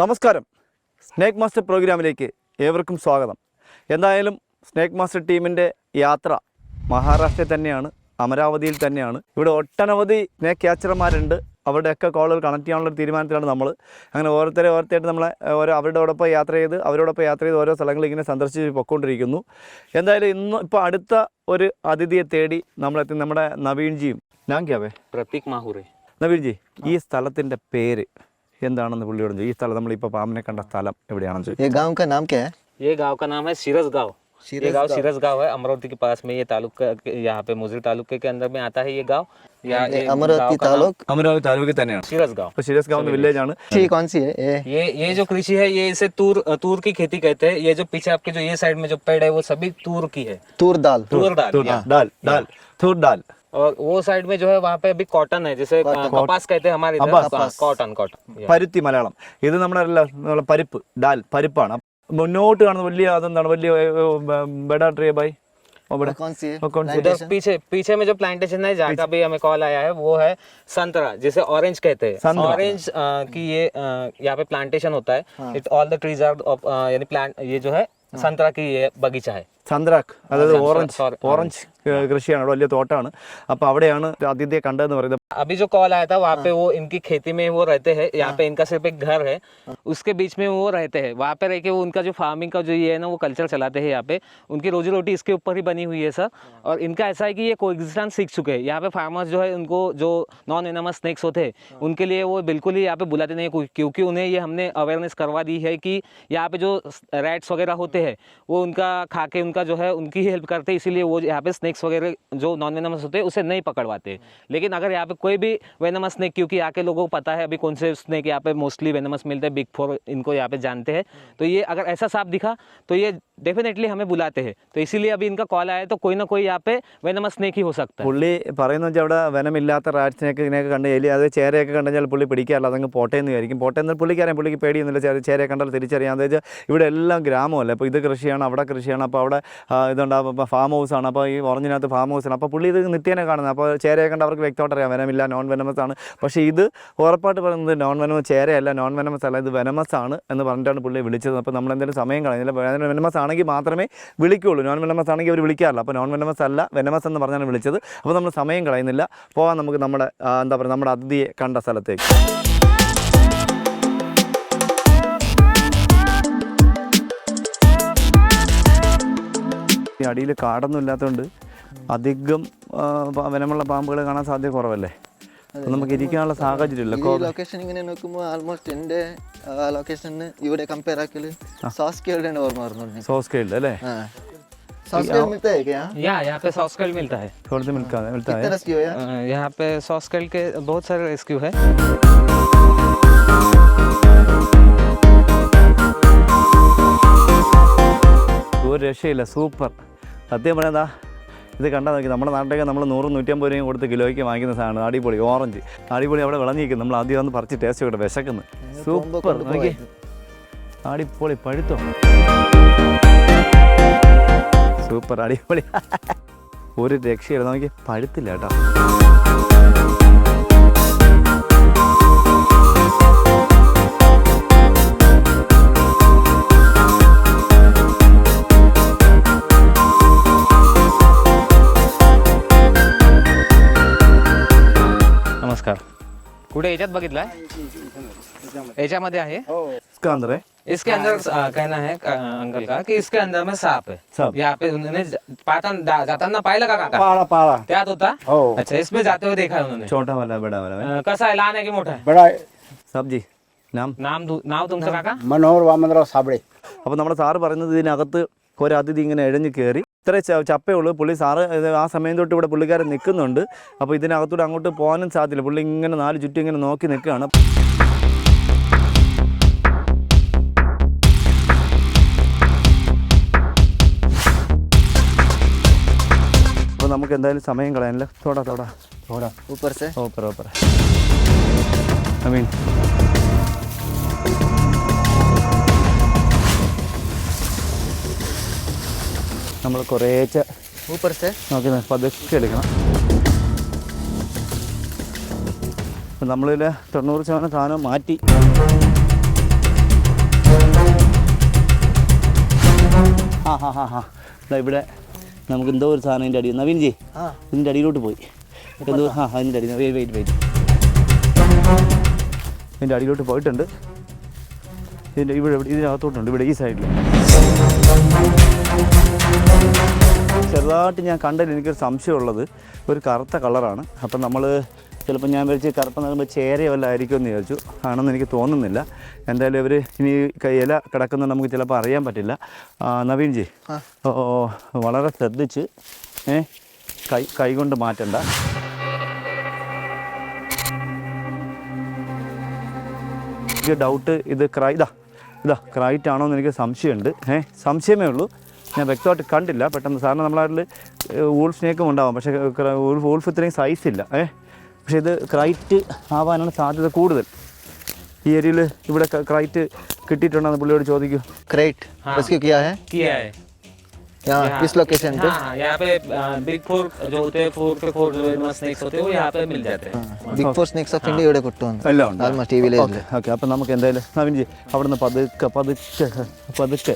നമസ്കാരം. Snake master പ്രോഗ്രാമിലേക്ക് ഏവർക്കും സ്വാഗതം. എന്തായാലും സ്നേക്ക് മാസ്റ്റർ ടീമിന്റെ യാത്ര മഹാരാഷ്ട്രയിൽ തന്നെയാണ് അമരാവതിയിൽ തന്നെയാണ്. ഇവിടെ ഒട്ടനവധി സ്നേക്ക് ക്യാച്ചർമാരുണ്ട്. അവരുടെയൊക്കെ കോളർ കണക്ട് ചെയ്യാനുള്ള തീരുമാനത്തിലാണ് നമ്മൾ അങ്ങനെ ഓരോരുത്തരെ ഓരോരുത്തരായിട്ട് നമ്മളെ ഓരോ അവരോടൊപ്പം യാത്ര ചെയ്ത് അവരോടൊപ്പം യാത്ര ചെയ്ത് ഓരോ സ്ഥലങ്ങളിൽ ഇങ്ങനെ സന്ദർശിച്ച് പൊക്കൊണ്ടിരിക്കുന്നു എന്തായാലും ഇന്ന് ഇപ്പോൾ അടുത്ത ഒരു അതിഥിയെ തേടി നമ്മളെത്തി നമ്മുടെ നവീൻജിയും. ഞാൻ ക്യാവേ പ്രതീക് മാഹൂറെ. നവീൻജി ഈ സ്ഥലത്തിന്റെ പേര്. എന്താണെന്ന് പുള്ളിയോട് ചോദിച്ചു. ഈ സ്ഥലം നമ്മളിപ്പോൾ പാമ്പിനെ കണ്ട സ്ഥലം എവിടെയാണെന്ന് ചോദിച്ചു ये गांव का नाम क्या है ये गांव का नाम है सिरस गांव ये सिरस गांव गाँव। सिरस गांव है अमरावती के पास में ये तालुका यहाँ पे मुजर तालुके के अंदर में आता है ये गांव या ये ये अमरावती गाँव का नाम तालुक അമരാവതി താലൂക്കിൽ തന്നെയാണ് सिरस गांव ഇപ്പോൾ ശിരസ് ഗാവ് വില്ലേജ് ആണ് ये कौन सी है ये ये ये जो कृषि है ये इसे तूर तूर की खेती कहते हैं ये जो पीछे आपके जो ये साइड में जो पेड़ है वो सभी तूर की है तूर दाल तूर डाल തൂർ या। ഡാൽ ഡാൽ തൂർ ഡാൽ और वो साइड में जो है वहाँ पे अभी कॉटन है जैसे अ, कपास कहते हैं हमारे कपास। इधर हाँ, कॉटन कॉटन या। പരുത്തി മലയാളം ഇത് നമ്മുടെ അല്ല നമ്മുടെ പരിപ്പ് ഡാൽ പരിപ്പാണ് മുന്നോട്ട് കാണുന്ന വലിയ അതെന്താണ് വലിയ ബെഡാ ട്രീ ബൈ അവിടെ वो कौन सी है वो कौन सी? उधर पीछे पीछे में जो प्लांटेशन है जहाँ का भी हमें कॉल आया है वो है संतरा जिसे ऑरेंज कहते हैं संतरा। ऑरेंज की ये अ, यहाँ पे प्लांटेशन होता है it all the trees are यानी प्लांट ये जो है संतरा की ये बगीचा है ചന്ദ്രാക്ക് അതായത് ആ, ഓറഞ്ച് sorry, ഓറഞ്ച് ഏഹ്, കൃഷിയാണ് അവിടെ വലിയ തോട്ടമാണ് അപ്പോൾ അവിടെയാണ് അതിഥിയെ കണ്ടതെന്ന് പറയുന്നത് अभी जो कॉल आया था वहाँ पे वो इनकी खेती में वो रहते हैं यहाँ पे इनका सिर्फ एक घर है उसके बीच में वो रहते हैं वहाँ पे रह के वो उनका जो फार्मिंग का जो ये है ना वो कल्चर चलाते हैं यहाँ पे उनकी रोजी रोटी इसके ऊपर ही बनी हुई है सर और इनका ऐसा है कि ये कोएग्जिस्टेंस सीख चुके हैं यहाँ पे फार्मर्स जो है उनको जो नॉन एनमस स्नेक्स होते हैं उनके लिए वो बिल्कुल ही यहाँ पे बुलाते नहीं हैं कोई- क्योंकि उन्हें ये हमने अवेयरनेस करवा दी है कि यहाँ पे जो रैट्स वगैरह होते हैं वो उनका खा के उनका जो है उनकी ही हेल्प करते हैं इसीलिए वो यहाँ पे स्नेक्स वगैरह जो नॉन वेनमस होते हैं, उसे नहीं पकड़वाते। लेकिन अगर यहाँ पे कोई भी वेनमस स्नेक क्योंकि यहाँ के लोगों को पता है, अभी कौन से स्नेक यहाँ पे मोस्टली वेनमस मिलते हैं बिग फोर इनको यहाँ पे जानते हैं। तो ये अगर ऐसा सांप दिखा तो ये ഡെഫിനറ്റ്ലി ഹമേ ബുലാത്തെ ഹെ ഇസിലി അബി ഇൻകാ കോൾ ആയ തോ കോയി നാ കോയി യാ പേ വെനമസ് സ്നേക്ക് ഹോ സക്ത പുള്ളി പറയുന്ന വെച്ചാൽ അവിടെ വനമില്ലാത്ത റാറ്റ്സിനെയൊക്കെ ഇതിനെയൊക്കെ കണ്ട് എലി അത് ചേരയൊക്കെ കണ്ടു പുള്ളി പിടിക്കാറില്ല അതങ്ങ് പോട്ടേന്ന് വിചാരിക്കും. പോട്ടേന്ന് പുള്ളിക്കാരൻ പുള്ളിക്ക് പേടിയൊന്നുമില്ല. ചേര ചേരയെ കണ്ടാൽ തിരിച്ചറിയാം. എന്താ വെച്ചാൽ ഇവിടെ എല്ലാം ഗ്രാമമല്ലേ? അപ്പോൾ ഇത് കൃഷിയാണ് അവിടെ കൃഷിയാണ്. അപ്പോൾ അവിടെ ഇതുണ്ട് അപ്പോൾ ഫാം ആണ്. അപ്പോൾ ഈ ഓറഞ്ചിനകത്ത് ഫാം ഹൗസ് ആണ്. അപ്പോൾ പുള്ളി ഇത് നിത്യേനെ കാണുന്നത്. അപ്പോൾ ചേരയെ കണ്ട് അവർക്ക് വ്യക്തമായിട്ട് അറിയാം വനമില്ല നോൺ വെനമസ് ആണ്. പക്ഷേ ഇത് ഉറപ്പായിട്ട് പറയുന്നത് നോൺ വെനമസ് ചേരയല്ല നോൺ വെനമസ് അല്ല ഇത് വെനമസ് ആണ് എന്ന് പറഞ്ഞിട്ടാണ് പുള്ളി വിളിച്ചത്. അപ്പോൾ നമ്മൾ എന്തെങ്കിലും സമയം കളഞ്ഞില്ല വെനമസ് ആണെങ്കിൽ മാത്രമേ വിളിക്കുകയുള്ളൂ നോൺ വെനമസ് ആണെങ്കിൽ അവർ വിളിക്കാറില്ല. അപ്പോൾ നോൺ വെനമസ് അല്ല വെനമസ് എന്ന് പറഞ്ഞാണ് വിളിച്ചത്. അപ്പോൾ നമ്മൾ സമയം കളയുന്നില്ല. പോകാൻ നമുക്ക് നമ്മുടെ എന്താ പറയുക നമ്മുടെ അതിഥിയെ കണ്ട സ്ഥലത്തേക്ക്. അടിയിൽ കാടൊന്നും ഇല്ലാത്തതുകൊണ്ട് അധികം വനമുള്ള പാമ്പുകൾ കാണാൻ സാധ്യത കുറവല്ലേ? അപ്പോൾ നമുക്ക് ഇരിക്കാനുള്ള സാഹചര്യമില്ല ഈ ലൊക്കേഷൻ ഇങ്ങനെ നോക്കുമ്പോൾ ആൾമോസ്റ്റ് എൻ്റെ ലൊക്കേഷന് ഇവിടെ കമ്പയർ ആക്കല് സോസ് കേൾഡ് ഓർമ്മ വരുന്നുണ്ട് സോസ് കേൾഡ് അല്ലേ हाँ सॉस केल मिलता है क्या यहाँ यहाँ यहाँ पे सॉस्कल मिलता है थोड़ी मिल्क मिलता है कितना रेस्क्यू है अ, यहाँ पे सॉस्कल के बहुत सारे रेस्क्यू है ഒരു രക്ഷയില്ല സൂപ്പർ സത്യം പറയുന്നതാ ഇത് കണ്ടാൽ നോക്കി നമ്മുടെ നാട്ടിലേക്ക് നമ്മൾ നൂറ് നൂറ്റമ്പത് രൂപയും കൊടുത്ത് കിലോയ്ക്ക് വാങ്ങിക്കുന്ന സാധനം അടിപൊളി ഓറഞ്ച്. അടിപൊളി അവിടെ വിളഞ്ഞിരിക്കും നമ്മൾ ആദ്യം ഒന്ന് പറിച്ച് ടേസ്റ്റ് ചെയ്യട്ടെ വിശക്കുന്നു. സൂപ്പർ നോക്കി അടിപൊളി പഴുത്തോ? സൂപ്പർ അടിപൊളി. ഒരു രക്ഷയില്ല നോക്കി പഴുത്തില്ല കേട്ടോ. कुठे याच्यात बघितलाय याच्यामध्ये आहे इसका अंदर है इसके अंदर अ, कहना है अ, अंकल का कि इसके अंदर में सांप है सांप। यहाँ पे उन्होंने ज- पाता- जा- जाताना पाहिलं का काका पाळा पाळा त्यात होता हो अच्छा इसमें जाते हुए देखा है उन्होंने छोटा वाला बड़ा वाला है अ, कसा आहे लहान आहे की मोठा आहे बडा साहब जी नाम नाम दु- नाव तुमचं काका मनोहर वामनराव साबळे അപ്പോൾ നമ്മുടെ സാറ് പറയുന്നത് ഇതിനകത്ത് ഒരു അതിഥി ഇങ്ങനെ എഴഞ്ഞ് കയറി ഇത്ര ചപ്പയുള്ളൂ. പുള്ളി സാറ് ആ സമയം തൊട്ട് ഇവിടെ പുള്ളിക്കാരൻ നിൽക്കുന്നുണ്ട്. അപ്പോൾ ഇതിനകത്തൂടെ അങ്ങോട്ട് പോകാനും സാധ്യത പുള്ളി ഇങ്ങനെ നാല് ചുറ്റും ഇങ്ങനെ നോക്കി നിൽക്കുകയാണ്. അപ്പോൾ നമുക്ക് എന്തായാലും സമയം കളയാനല്ലേ തോടാ തോടാ. തോടാ. ഊപ്പർ സെ ഓപ്പർ ഓപ്പർ ഐ മീൻ നമ്മൾ കുറേച്ച ഊപ്പർ നോക്കി പതുക്കെ എടുക്കണം. അപ്പം നമ്മളിൽ തൊണ്ണൂറ് ശതമാനം സാധനം മാറ്റി. ആ ഹാ ഇവിടെ നമുക്ക് എന്തോ ഒരു സാധനം ഇതിന്റെ അടിയിൽ നവീൻജി ഇതിന്റെ അടിയിലോട്ട് പോയി. എന്തോ ആ അതിന്റെ അടിയിൽ വെയിറ്റ് വെയിറ്റ് വെയിറ്റ് ഇതിന്റെ അടിയിലോട്ട് പോയിട്ടുണ്ട്. ഇതിന്റെ ഇവിടെ ഇതിനകത്തോട്ടുണ്ട് ഇവിടെ ഈ സൈഡിൽ ചെറുതായിട്ട് ഞാൻ കണ്ടതിൽ എനിക്കൊരു സംശയമുള്ളത്. ഒരു കറുത്ത കളറാണ്. അപ്പം നമ്മൾ ചിലപ്പോൾ ഞാൻ വിചാരിച്ച് കറുപ്പ് നിൽക്കുമ്പോൾ ചേരയല്ല ആയിരിക്കും എന്ന് വിചാരിച്ചു. ആണെന്ന് എനിക്ക് തോന്നുന്നില്ല. എന്തായാലും ഇവർ ഇനി കൈ ഇല കിടക്കുന്നത് നമുക്ക് ചിലപ്പോൾ അറിയാൻ പറ്റില്ല. നവീൻജി നവീൻ ജി. ഓ ഓ, വളരെ ശ്രദ്ധിച്ച് ഏ കൈ കൈകൊണ്ട് മാറ്റണ്ട. എനിക്ക് ഡൗട്ട് ഇത് ക്രൈ ഇതാ ഇതാ ക്രൈറ്റ് ആണോ എന്ന് എനിക്ക് സംശയമുണ്ട്. ഏ സംശയമേ ഉള്ളൂ. ഞാൻ വ്യക്തമായിട്ട് കണ്ടില്ല പെട്ടെന്ന് സാറിന് നമ്മളെ നാട്ടിൽ വൂൾഫ് സ്നേക്കും ഉണ്ടാവാം പക്ഷേ വൂൾഫ് വൂൾഫ് ഇത്രയും സൈസ് ഇല്ല ഏ പക്ഷേ ഇത് ക്രൈറ്റ് ആവാനാണ് സാധ്യത കൂടുതൽ ഈ ഏരിയയിൽ ഇവിടെ ക- ക്രൈറ്റ് കിട്ടിയിട്ടുണ്ടെന്ന് പുള്ളിയോട് ചോദിക്കൂ क्रेट हाँ। रेस्क्यू किया है किया है यहाँ किस लोकेशन पे हाँ यहाँ पे बिग फोर जो होते हैं फोर के फोर जो स्नेक्स होते हैं वो यहाँ पे मिल जाते हैं big four snakes of India ഇവിടെ കൊണ്ടുവന്നു എല്ലാം ഉണ്ട് ആൽമോസ്റ്റ് ഈ വില്ലേജിൽ ഓക്കെ ഓക്കെ അപ്പം നമുക്ക് എന്തായാലും നവീൻജി അവിടെ നിന്ന് പതുക്കെ പതുക്കെ പതുക്കെ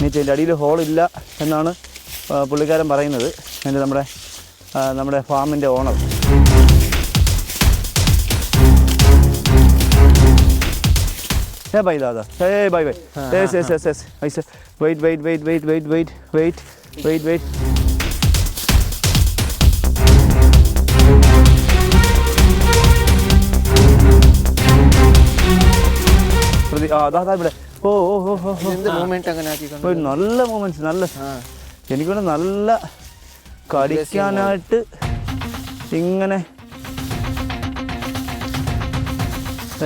നീച്ചെ അതിന്റെ അടിയിൽ ഹോളില്ല എന്നാണ് പുള്ളിക്കാരൻ പറയുന്നത്. എന്റെ നമ്മുടെ നമ്മുടെ ഫാമിന്റെ ഓണർ. ഏ ബൈ ദാദാ. ഏ bye bye. Yes yes yes yes I ice wait wait wait wait wait wait wait wait wait പ്രതി ആ അതാ ഇവിടെ. ഓ ഓ ഓ ഓ മൂവ്മെന്റ് അങ്ങനെ നല്ല മൂവ്മെന്റ്സ് നല്ല എനിക്ക് നല്ല കടിക്കാനായിട്ട് ഇങ്ങനെ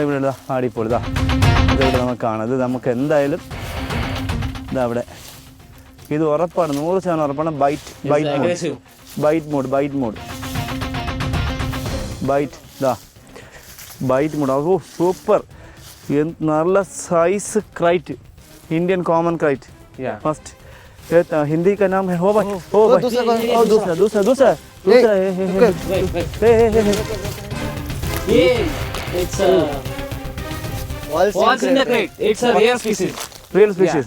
ഇവിടെ ഇതാ ആടിപ്പോൾ ഇതാ ഇതിവിടെ നമുക്ക് കാണാം. ഇത് നമുക്ക് എന്തായാലും ഇതാ അവിടെ ഇത് ഉറപ്പാണ്. നൂറ് ശതമാനം ഉറപ്പാണ്. Bite bite mode bite mode bite mode bite ഇതാ ബൈറ്റ് മോഡ് ഓ സൂപ്പർ നല്ല size krait Indian common krait first Hindi का नाम है हो भाई हो भाई। दूसरा दूसरा दूसरा दूसरा। ये it's a Wall's in the krait it's a rare species rare species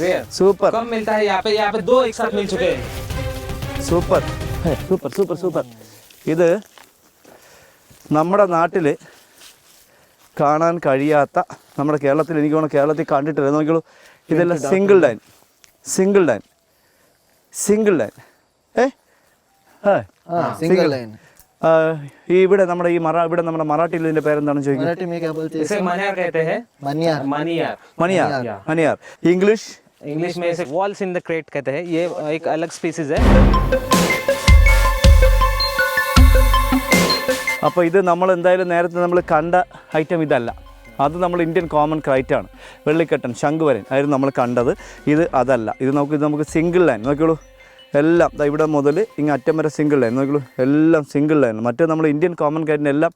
rare super कम मिलता है यहाँ पे यहाँ पे दो एक साथ मिल चुके हैं। सुपर सुपर सुपर सुपर इधर നമ്മുടെ नाटले കാണാൻ കഴിയാത്ത നമ്മുടെ കേരളത്തിൽ എനിക്ക് തോന്നുന്നു കേരളത്തിൽ കണ്ടിട്ടില്ല നോക്കിയോളൂ ഇതെല്ലാം single line single line single line ഏ ഏ हाँ सिंगल लाइन ആ, ഈ ഇവിടെ നമ്മുടെ ഈ മറ ഇവിടെ നമ്മുടെ മറാഠിയിൽ ഇതിന്റെ പേരെന്താണെന്ന് ചോദിക്കുന്നത് मराठी में क्या बोलते हैं इसे मनियार कहते हैं मनियार मनियार മണിയാർ मनियार। മണിയാർ ഇംഗ്ലീഷ് इंग्लिश में इसे वॉल्स इन द क्रेट कहते हैं ये एक अलग स्पीसीज है അപ്പോൾ ഇത് നമ്മൾ എന്തായാലും നേരത്തെ നമ്മൾ കണ്ട ഐറ്റം ഇതല്ല. അത് നമ്മൾ ഇന്ത്യൻ കോമൺ ക്രൈറ്റ് ആണ്. വെള്ളിക്കെട്ടൻ ശംഖുവരൻ ആയിരുന്നു നമ്മൾ കണ്ടത്. ഇത് അതല്ല. ഇത് നമുക്ക് ഇത് നമുക്ക് സിംഗിൾ ലൈൻ നോക്കിയോളൂ എല്ലാം ഇവിടെ മുതൽ ഇങ്ങ് അറ്റം വരെ സിംഗിൾ ലൈൻ നോക്കിയുള്ളൂ എല്ലാം സിംഗിൾ ലൈൻ മറ്റേ നമ്മൾ ഇന്ത്യൻ കോമൺ ക്രൈറ്റിന് എല്ലാം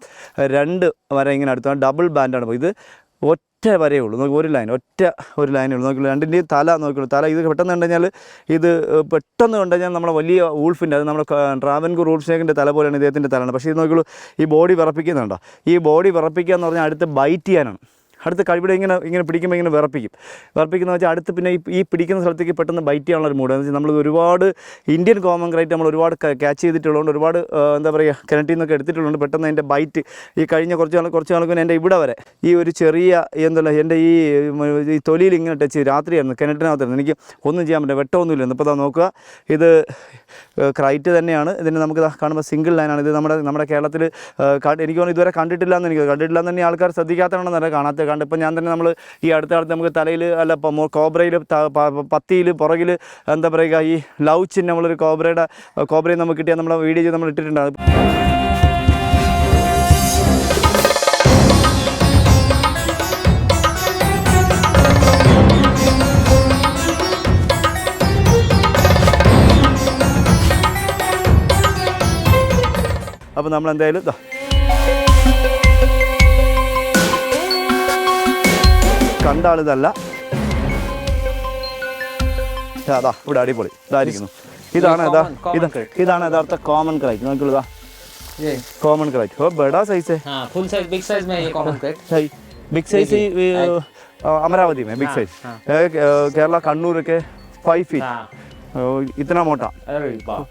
രണ്ട് വരെ ഇങ്ങനെ അടുത്താണ്. ഡബിൾ ബാൻഡാണ് ഇത് ഒറ്റ വരയേ ഉള്ളൂ നോക്കി ഒരു ലൈൻ ഒറ്റ ഒരു ലൈനേ ഉള്ളൂ. നോക്കിയുള്ളൂ രണ്ടിന്റെയും തല നോക്കിയുള്ളൂ തല ഇത് പെട്ടെന്ന് കണ്ടു കഴിഞ്ഞാൽ ഇത് പെട്ടെന്ന് കണ്ടു കഴിഞ്ഞാൽ നമ്മളെ വലിയ ഊൾഫിന്റെ അത് നമ്മുടെ ട്രാവൻകൂർ ഊൾഫ് സ്നേക്കിന്റെ തല പോലെയാണ് ഇദ്ദേഹത്തിന്റെ തലയാണ്. പക്ഷേ ഇത് നോക്കിയുള്ളൂ ഈ ബോഡി വിറപ്പിക്കുന്നുണ്ടോ? ഈ ബോഡി വിറപ്പിക്കുക എന്ന് പറഞ്ഞാൽ അടുത്ത് ബൈറ്റ് ചെയ്യാനാണ്. അടുത്ത് കഴിവിടെ ഇങ്ങനെ ഇങ്ങനെ പിടിക്കുമ്പോൾ ഇങ്ങനെ വിറപ്പിക്കും. വിറപ്പിക്കുന്ന വെച്ചാൽ അടുത്ത് പിന്നെ ഈ പിടിക്കുന്ന സ്ഥലത്തേക്ക് പെട്ടെന്ന് ബൈറ്റ് ചെയ്യാനുള്ള ഒരു മൂഡ് എന്ന് വെച്ചാൽ നമ്മൾ ഒരുപാട് ഇന്ത്യൻ കോമൺ ക്രൈറ്റ് നമ്മൾ ഒരുപാട് ക്യാച്ച് ചെയ്തിട്ടുള്ളതുകൊണ്ട് ഒരുപാട് എന്താ പറയുക കിണറ്റിൽ നിന്നൊക്കെ എടുത്തിട്ടുള്ളതുകൊണ്ട് പെട്ടെന്ന് എന്റെ ബൈറ്റ് ഈ കഴിഞ്ഞ കുറച്ച് നാൾ കുറച്ച് നാൾക്ക് എന്റെ ഇവിടെ വരെ ഈ ഒരു ചെറിയ എന്തല്ല എന്റെ ഈ ഈ തൊലിയിൽ ഇങ്ങനെ ടച്ച് രാത്രിയായിരുന്നു. കിണറ്റിനകത്തായിരുന്നു. എനിക്ക് ഒന്നും ചെയ്യാൻ പറ്റില്ല. വെട്ടമൊന്നുമില്ല. ഇപ്പോൾ നോക്കുക. ഇത് ക്രൈറ്റ് തന്നെയാണ്. ഇതിന് നമുക്ക് കാണുമ്പോൾ സിംഗിൾ ലൈനാണ് ഇത് നമ്മുടെ നമ്മുടെ കേരളത്തിൽ എനിക്ക് തോന്നുന്നു ഇതുവരെ കണ്ടിട്ടില്ല എന്ന് എനിക്ക് കണ്ടിട്ടില്ല എന്ന് തന്നെ ആൾക്കാർ ശ്രദ്ധിക്കാത്തതാണെന്നല്ല കാണാത്ത കണ്ട് ഇപ്പം ഞാൻ തന്നെ നമ്മൾ ഈ അടുത്ത കാലത്ത് നമുക്ക് തലയിൽ അല്ല കോബ്രയിൽ പത്തിയിൽ പുറകിൽ എന്താ പറയുക ഈ ലവ് ചിഹ്നം നമ്മളൊരു കോബ്രയുടെ കോബ്രയിൽ നമുക്ക് കിട്ടിയാൽ നമ്മളെ വീഡിയോ നമ്മൾ ഇട്ടിട്ടുണ്ടാകും അപ്പം നമ്മളെന്തായാലും കണ്ട ആളിതല്ല അതാ ഇവിടെ അടിപൊളി ഇതായിരിക്കുന്നു ഇതാണ് യഥാ common- common ഇത് crate. ഇതാണ് യഥാർത്ഥ കോമൺ ക്രൈറ്റ് നോക്കിയുള്ളൂ ഇതാ ये കോമൺ ക്രൈറ്റ് ഓ ബെഡാ സൈസ് हाँ फुल साइज बिग साइज में ये common krait big size Amravati में बिग साइज केरला कन्नूर के फाइव फीट हाँ इतना मोटा अरे वाह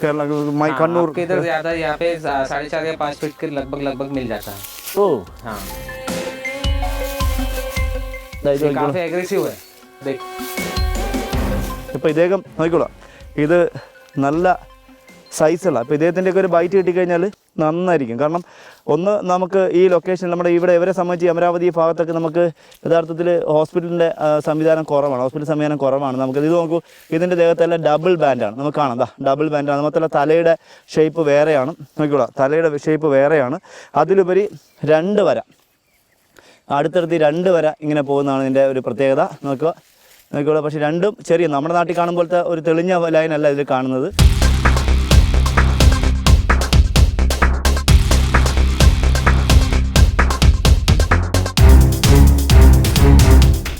केरला माई हाँ, कन्नूर आपके इधर ज्यादा यहाँ पे सा- साढ़े चार या पाँच फीट के लगभग लगभग मिल जाता है ഓ हाँ ഇപ്പൊ ഇദ്ദേഹം നോക്കിക്കോളാം. ഇത് നല്ല സൈസുള്ള അപ്പൊ ഇദ്ദേഹത്തിന്റെ ഒക്കെ ഒരു ബൈറ്റ് കിട്ടിക്കഴിഞ്ഞാൽ നന്നായിരിക്കും. കാരണം ഒന്ന് നമുക്ക് ഈ ലൊക്കേഷൻ നമ്മുടെ ഇവിടെ ഇവരെ സംബന്ധിച്ച് അമരാവതി ഭാഗത്തൊക്കെ നമുക്ക് യഥാർത്ഥത്തിൽ ഹോസ്പിറ്റലിന്റെ സംവിധാനം കുറവാണ്. ഹോസ്പിറ്റൽ സംവിധാനം കുറവാണ്. നമുക്ക് ഇത് നോക്കൂ ഇതിന്റെ ദേഹത്തെല്ലാം ഡബിൾ ബാൻഡാണ് നമുക്ക് കാണാം. ദാ ഡബിൾ ബാൻഡാണ് നമുക്കുള്ള തലയുടെ ഷേപ്പ് വേറെയാണ്. നോക്കിക്കോളാം. തലയുടെ ഷേപ്പ് വേറെയാണ്. അതിലുപരി രണ്ട് വര. അടുത്തടുത്ത് രണ്ട് വര ഇങ്ങനെ പോകുന്നതാണ് ഇതിന്റെ ഒരു പ്രത്യേകത. നോക്കുക. നോക്കിക്കോളൂ. പക്ഷേ രണ്ടും ചെറിയ നമ്മുടെ നാട്ടിൽ കാണുമ്പോഴത്തെ ഒരു തെളിഞ്ഞ ലൈനല്ല ഇതിൽ കാണുന്നത്.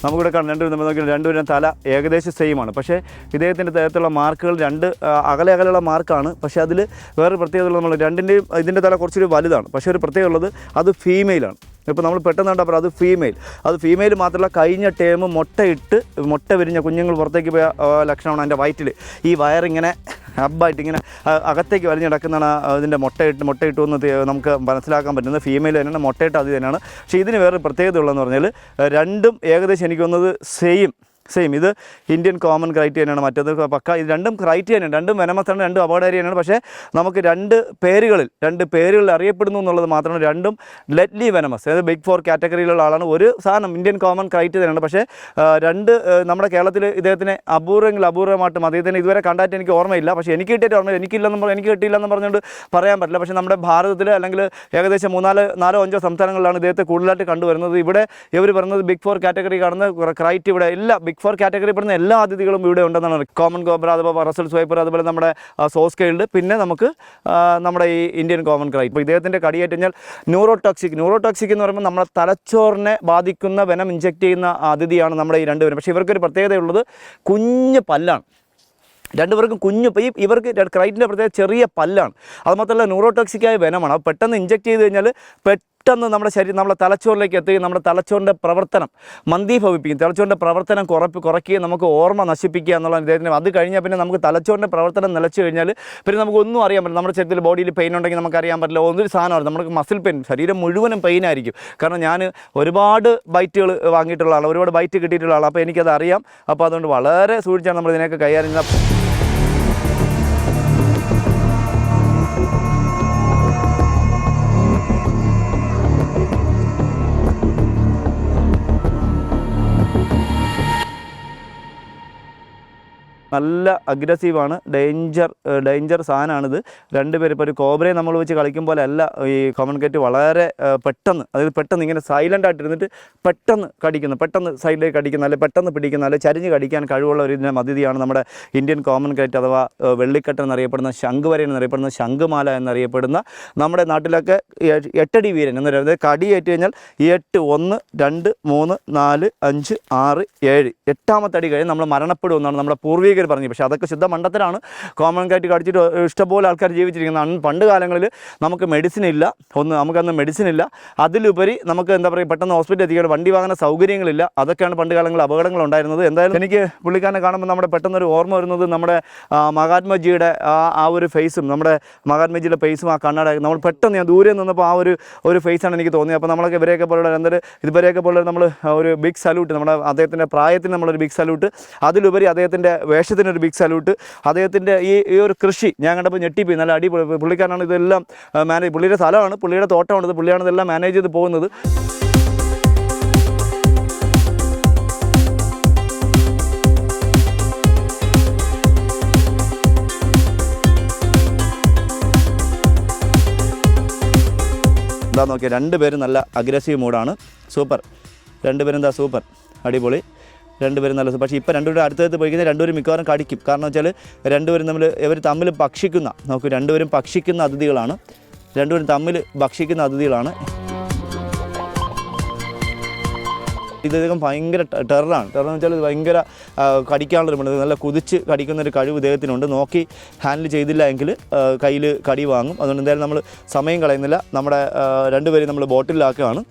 നമുക്കിവിടെ കാണാം. രണ്ടുപേരും നമ്മൾ നോക്കി രണ്ടുപേരും തല ഏകദേശം സെയിമാണ് പക്ഷേ ഇദ്ദേഹത്തിന്റെ തരത്തിലുള്ള മാർക്കുകൾ രണ്ട് അകലെ അകലെയുള്ള മാർക്കാണ്. പക്ഷേ അതിൽ വേറൊരു പ്രത്യേകത നമ്മൾ രണ്ടിന്റെയും ഇതിന്റെ തല കുറച്ചൊരു വലുതാണ്. പക്ഷേ ഒരു പ്രത്യേകത ഉള്ളത് അത് ഫീമെയിലാണ് ഇപ്പോൾ നമ്മൾ പെട്ടെന്ന് കണ്ടപ്പോൾ അത് ഫീമെയിൽ അത് ഫീമെയിൽ മാത്രമല്ല കഴിഞ്ഞ ടേം മുട്ടയിട്ട് മുട്ട വിരിഞ്ഞ കുഞ്ഞുങ്ങൾ പുറത്തേക്ക് പോയ ലക്ഷണമാണ് അതിന്റെ വയറ്റിൽ. ഈ വയറിങ്ങനെ ഹബ്ബായിട്ട് ഇങ്ങനെ അകത്തേക്ക് വലിഞ്ഞ് കിടക്കുന്നതാണ് ഇതിന്റെ മുട്ടയിട്ട് മുട്ടയിട്ടു എന്ന് നമുക്ക് മനസ്സിലാക്കാൻ പറ്റുന്നത്. ഫീമെയിൽ തന്നെയാണ് മുട്ടയിട്ട് അത് തന്നെയാണ്. പക്ഷേ ഇതിന് വേറെ പ്രത്യേകത ഉള്ളതെന്ന് പറഞ്ഞാൽ രണ്ടും ഏകദേശം എനിക്ക് തോന്നുന്നത് സെയിം സെയിം ഇത് ഇന്ത്യൻ കോമൺ ക്രൈറ്റ് തന്നെയാണ് മറ്റേത്. പക്ക ഇത് രണ്ടും ക്രൈറ്റ് തന്നെയാണ് രണ്ടും വെനമസാണ് രണ്ടും അപകടകാരി തന്നെയാണ് പക്ഷേ നമുക്ക് രണ്ട് പേരുകളിൽ രണ്ട് പേരുകളിൽ അറിയപ്പെടുന്നു എന്നുള്ളത് മാത്രമാണ് രണ്ടും ലെറ്റ്ലി വനമസ് അതായത് ബിഗ് ഫോർ കാറ്റഗറിയിലുള്ള ആളാണ്. ഒരു സാധനം ഇന്ത്യൻ കോമൺ ക്രൈറ്റ് തന്നെയാണ് പക്ഷേ രണ്ട് നമ്മുടെ കേരളത്തിൽ ഇദ്ദേഹത്തിനെ അപൂർവമെങ്കിൽ അപൂർവമായിട്ടും അദ്ദേഹത്തിന് ഇതുവരെ കണ്ടായിട്ട് എനിക്ക് ഓർമ്മയില്ല. പക്ഷേ എനിക്ക് കിട്ടിയിട്ട് ഓർമ്മ എനിക്കില്ലെന്ന് പറഞ്ഞു എനിക്ക് കിട്ടിയില്ലെന്ന് പറഞ്ഞുകൊണ്ട് പറയാൻ പറ്റില്ല. പക്ഷേ നമ്മുടെ ഭാരതത്തിൽ അല്ലെങ്കിൽ ഏകദേശം മൂന്നാൽ നാലോ അഞ്ചോ സംസ്ഥാനങ്ങളിലാണ് ഇദ്ദേഹത്തെ കൂടുതലായിട്ട് കണ്ടുവരുന്നത്. ഇവിടെ ഇവർ പറയുന്നത് ബിഗ് ഫോർ കാറ്റഗറി കാണുന്ന ക്രൈറ്റ് ഇവിടെ എല്ലാ ബിഗ് ഫോർ കാറ്റഗറി പെടുന്ന എല്ലാ അതിഥികളും ഇവിടെ ഉണ്ടെന്നാണ് കോമൺ കോബ്ര അഥവാ റസൽ സ്വൈപ്പർ അതുപോലെ നമ്മുടെ സോസ് കൈൽഡ് പിന്നെ നമുക്ക് നമ്മുടെ ഈ ഇന്ത്യൻ കോമൺ ക്രൈ ഇപ്പോൾ ഇദ്ദേഹത്തിന്റെ കടിയേറ്റ് കഴിഞ്ഞാൽ ന്യൂറോടോക്സിക് ന്യൂറോടോക്സിക് എന്ന് പറയുമ്പോൾ നമ്മുടെ തലച്ചോറിനെ ബാധിക്കുന്ന വെനം ഇഞ്ചെക്ട് ചെയ്യുന്ന അതിഥിയാണ് നമ്മുടെ ഈ രണ്ടുപേരും. പക്ഷേ ഇവർക്കൊരു പ്രത്യേകതയുള്ളത് കുഞ്ഞ് പല്ലാണ്. രണ്ടുപേർക്കും കുഞ്ഞു ഈ ഇവർക്ക് ക്രൈറ്റിന്റെ പ്രത്യേക ചെറിയ പല്ലാണ്. അത് മാത്രമല്ല ന്യൂറോടോക്സിക്കായ വെനമാണ്. പെട്ടെന്ന് ഇഞ്ചെക്ട് ചെയ്ത് കഴിഞ്ഞാൽ പെട്ടെന്ന് നമ്മുടെ ശരീരം നമ്മുടെ തലച്ചോറിലേക്ക് എത്തുകയും നമ്മുടെ തലച്ചോറിന്റെ പ്രവർത്തനം മന്ദീഭവിപ്പിക്കും തലച്ചോറിന്റെ പ്രവർത്തനം കുറപ്പ് കുറയ്ക്കുകയും നമുക്ക് ഓർമ്മ നശിപ്പിക്കുക എന്നുള്ള ഇദ്ദേഹത്തിന് അത് കഴിഞ്ഞാൽ പിന്നെ നമുക്ക് തലച്ചോറിന്റെ പ്രവർത്തനം നിലച്ചു കഴിഞ്ഞാൽ പിന്നെ നമുക്ക് ഒന്നും അറിയാൻ പറ്റില്ല. നമ്മുടെ ശരീരത്തിൽ ബോഡിയിൽ പെയിൻ ഉണ്ടെങ്കിൽ നമുക്ക് അറിയാൻ പറ്റില്ല. ഒന്നൊരു സാധനമാണ് നമുക്ക് മസിൽ പെയിൻ ശരീരം മുഴുവനും പെയിൻ ആയിരിക്കും. കാരണം ഞാൻ ഒരുപാട് ബൈറ്റുകൾ വാങ്ങിയിട്ടുള്ള ആളാണ്. ഒരുപാട് ബൈറ്റ് കിട്ടിയിട്ടുള്ള ആളാണ്. അപ്പോൾ എനിക്കത് അറിയാം. അപ്പോൾ അതുകൊണ്ട് വളരെ സൂക്ഷിച്ചാണ് നമ്മൾ ഇതിനൊക്കെ കൈകാര്യം ചെയ്യുന്നത്. നല്ല അഗ്രസീവാണ് ഡേഞ്ചർ ഡേഞ്ചർ സാധനമാണിത്. രണ്ടുപേരും ഇപ്പോൾ ഒരു കോബ്രയെ നമ്മൾ വെച്ച് കളിക്കും പോലെ അല്ല ഈ കോമൺ കേറ്റ് വളരെ പെട്ടെന്ന് അതായത് പെട്ടെന്ന് ഇങ്ങനെ സൈലന്റ് ആയിട്ടിരുന്നിട്ട് പെട്ടെന്ന് കടിക്കുന്നു. പെട്ടെന്ന് സൈഡിലേക്ക് കടിക്കുന്ന അല്ലെങ്കിൽ പെട്ടെന്ന് പിടിക്കുന്ന അല്ലെങ്കിൽ ചരിഞ്ഞ് കടിക്കാൻ കഴിവുള്ള ഒരു ഇതിന്റെ അതിഥിയാണ് നമ്മുടെ ഇന്ത്യൻ കോമൺ കേറ്റ് അഥവാ വെള്ളിക്കെട്ട് എന്നറിയപ്പെടുന്ന ശംഖുവര എന്നറിയപ്പെടുന്ന ശംഖുമാല എന്നറിയപ്പെടുന്ന നമ്മുടെ നാട്ടിലൊക്കെ എട്ടടി വീരൻ എന്ന് പറയുന്നത് കടിയേറ്റ് കഴിഞ്ഞാൽ എട്ട് ഒന്ന് രണ്ട് മൂന്ന് നാല് അഞ്ച് ആറ് ഏഴ്. എട്ടാമത്തെ അടി കഴിഞ്ഞ് നമ്മൾ മരണപ്പെടുമെന്നാണ് നമ്മുടെ പൂർവികർ പറഞ്ഞത് പക്ഷേ അതൊക്കെ ശുദ്ധ മണ്ടത്തരാണ് കോമൺ കയറ്റി കടിച്ചിട്ട് ഇഷ്ടംപോലെ ആൾക്കാർ ജീവിച്ചിരിക്കുന്നതാണ് പണ്ട് കാലങ്ങളിൽ നമുക്ക് മെഡിസിൻ ഇല്ല. ഒന്ന് നമുക്കന്ന് മെഡിസിൻ ഇല്ല. അതിലുപരി നമുക്ക് എന്താ പറയുക പെട്ടെന്ന് ഹോസ്പിറ്റലിൽ എത്തിക്കാൻ വണ്ടി വാങ്ങുന്ന സൗകര്യങ്ങളില്ല. അതൊക്കെയാണ് പണ്ട് കാലങ്ങളിൽ അപകടങ്ങൾ ഉണ്ടായിരുന്നത്. എന്തായാലും എനിക്ക് പുള്ളിക്കാരനെ കാണുമ്പോൾ നമ്മുടെ പെട്ടെന്നൊരു ഓർമ്മ വരുന്നത് നമ്മുടെ മഹാത്മജിയുടെ ആ ഒരു ഫേസും നമ്മുടെ മഹാത്മജിയുടെ ഫേസും ആ കണ്ണട നമ്മൾ പെട്ടെന്ന് ഞാൻ ദൂരെ നിന്നപ്പോൾ ആ ഒരു ഒരു ഫേസാണ് എനിക്ക് തോന്നിയത്. അപ്പോൾ നമ്മളൊക്കെ ഇവരെയൊക്കെ പോലുള്ള എന്തൊരു ഇതുവരെയൊക്കെ പോലുള്ള നമ്മൾ ഒരു ബിഗ് സല്യൂട്ട് നമ്മുടെ അദ്ദേഹത്തിന്റെ പ്രായത്തിന് നമ്മളൊരു ബിഗ് സല്യൂട്ട് അതിലുപരി അദ്ദേഹത്തിന്റെ വേഷത്തിനൊരു ബിഗ് സല്യൂട്ട് അദ്ദേഹത്തിന്റെ ഈ ഈ ഒരു കൃഷി ഞാൻ കണ്ടപ്പോൾ ഞെട്ടിപ്പോയി. നല്ല അടി പുള്ളിക്കാരനാണ് ഇതെല്ലാം മാനേജ് പുള്ളിയുടെ സ്ഥലമാണ്. പുള്ളിയുടെ തോട്ടമാണ് ഇത്. പുള്ളിയാണ് ഇതെല്ലാം മാനേജ് ചെയ്ത് പോകുന്നത്. എന്താ നോക്കിയാൽ രണ്ടുപേരും നല്ല അഗ്രസീവ് മൂഡാണ് സൂപ്പർ. രണ്ടുപേരും എന്താ സൂപ്പർ. അടിപൊളി. രണ്ടുപേരും നല്ല പക്ഷേ ഇപ്പോൾ രണ്ടുപേരും അടുത്തടുത്ത് പോയി കഴിഞ്ഞാൽ രണ്ടുപേരും മിക്കവാറും കടിക്കും. കാരണം വെച്ചാൽ രണ്ടുപേരും തമ്മിൽ ഇവർ തമ്മിൽ ഭക്ഷിക്കുന്ന നോക്കൂ രണ്ടുപേരും ഭക്ഷിക്കുന്ന അതിഥികളാണ്. രണ്ടുപേരും തമ്മിൽ ഭക്ഷിക്കുന്ന അതിഥികളാണ്. ഇദ്ദേഹം ഭയങ്കര ടെററാണ്. ടെറർ എന്ന് വെച്ചാൽ ഭയങ്കര കടിക്കാനുള്ള കടിക്കാനുള്ളൊരു മൃഗം നല്ല കുതിച്ച് കടിക്കുന്ന ഒരു കഴിവ് ഇദ്ദേഹത്തിനുണ്ട്. നോക്കി ഹാൻഡിൽ ചെയ്തില്ല എങ്കിൽ കയ്യിൽ കടി വാങ്ങും. അതുകൊണ്ട് എന്തായാലും നമ്മൾ സമയം കളയുന്നില്ല. നമ്മുടെ രണ്ടുപേരും നമ്മൾ ബോട്ടിലാക്കുകയാണ്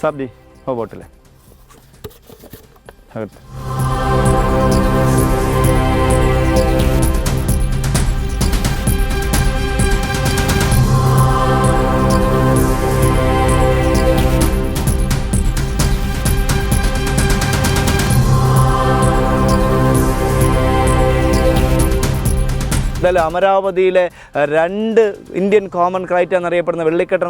സാബ് ജി ഹോ ബോട്ടിലെ അകത്ത്. എന്തായാലും അമരാവതിയിലെ രണ്ട് ഇന്ത്യൻ കോമൺ ക്രൈറ്റ് എന്നറിയപ്പെടുന്ന വെള്ളിക്കെട്ടൻ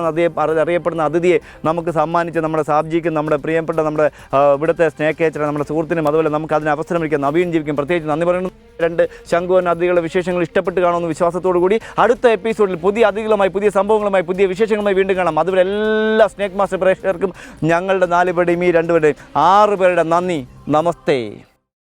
അറിയപ്പെടുന്ന അതിഥിയെ നമുക്ക് സമ്മാനിച്ച് നമ്മുടെ സാബ്ജിക്കും നമ്മുടെ പ്രിയപ്പെട്ട നമ്മുടെ ഇവിടുത്തെ സ്നേക്കേച്ചർ നമ്മുടെ സുഹൃത്തിനും അതുപോലെ നമുക്ക് അതിന് അവസരമൊരുക്കാൻ നവീൻ ജീവിക്കും. പ്രത്യേകിച്ച് നന്ദി പറയുന്നു. രണ്ട് ശംഖുവൻ അതിഥികളുടെ വിശേഷങ്ങൾ ഇഷ്ടപ്പെട്ട് കാണുമെന്ന് വിശ്വാസത്തോടു കൂടി അടുത്ത എപ്പിസോഡിൽ പുതിയ അതിഥികളുമായി പുതിയ സംഭവങ്ങളുമായി പുതിയ വിശേഷങ്ങളുമായി വീണ്ടും കാണാം. അതുപോലെ എല്ലാ സ്നേക് മാസ്റ്റർ പ്രേക്ഷകർക്കും ഞങ്ങളുടെ നാല് പേരുടെയും ഈ രണ്ടുപേരുടെയും ആറ് പേരുടെ നന്ദി. നമസ്തേ.